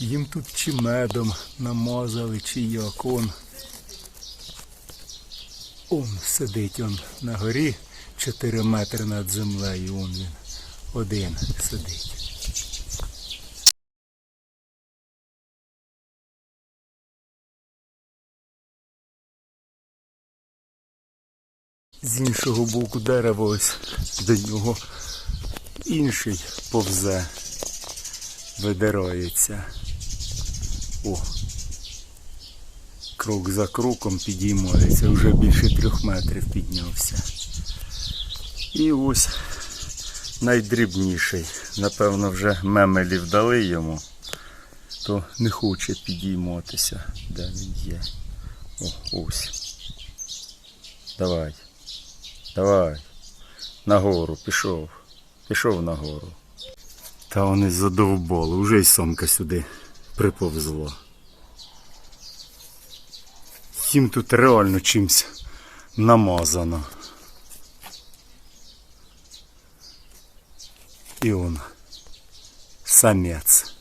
Їм тут чи медом намазали, чи як он. Он сидить он на горі 4 метри над землею. Он він один сидить. З іншого боку дерева ось до нього інший повзе, видирається. О, крок за кроком підіймається, вже більше трьох метрів піднявся. І ось найдрібніший. Напевно, вже мемелів дали йому, то не хоче підійматися. Де він є? О, ось. Давай. Давай. Нагору, пішов. Пішов нагору. Та вони задовбали, уже й сонка сюди приповзло. Їм тут реально чимсь намазано. І он самець.